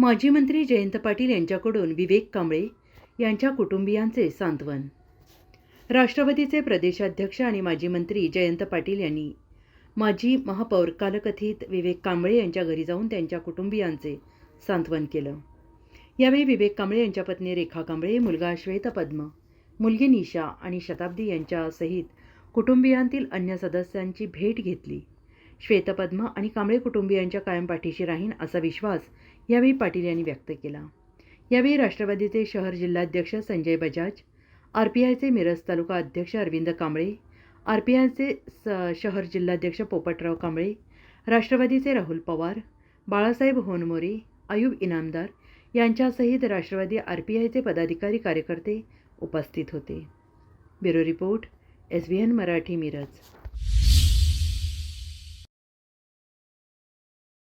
माजी मंत्री जयंत पाटील यांच्याकडून विवेक कांबळे यांच्या कुटुंबियांचे सांत्वन. राष्ट्रवादीचे प्रदेशाध्यक्ष आणि माजी मंत्री जयंत पाटील यांनी माजी महापौर कालकथित विवेक कांबळे यांच्या घरी जाऊन त्यांच्या कुटुंबियांचे सांत्वन केलं. यावेळी विवेक कांबळे यांच्या पत्नी रेखा कांबळे मुलगा श्वेतपद्म मुलगी निशा आणि शताब्दी यांच्यासहित कुटुंबियांतील अन्य सदस्यांची भेट घेतली. श्वेतपद्म आणि कांबळे कुटुंबियांच्या कायम पाठीशी राहीन असा विश्वास यावेळी पाटील यांनी व्यक्त केला. यावेळी राष्ट्रवादीचे शहर जिल्हाध्यक्ष संजय बजाज आर पी आयचे मिरज तालुका अध्यक्ष अरविंद कांबळे आर पी आयचे स शहर जिल्हाध्यक्ष पोपटराव कांबळे राष्ट्रवादीचे राहुल पवार बाळासाहेब होनमोरे आयुब इनामदार यांच्यासहित राष्ट्रवादी आर पी आयचे पदाधिकारी कार्यकर्ते उपस्थित होते. Bureau report S V N Marathi Miraj.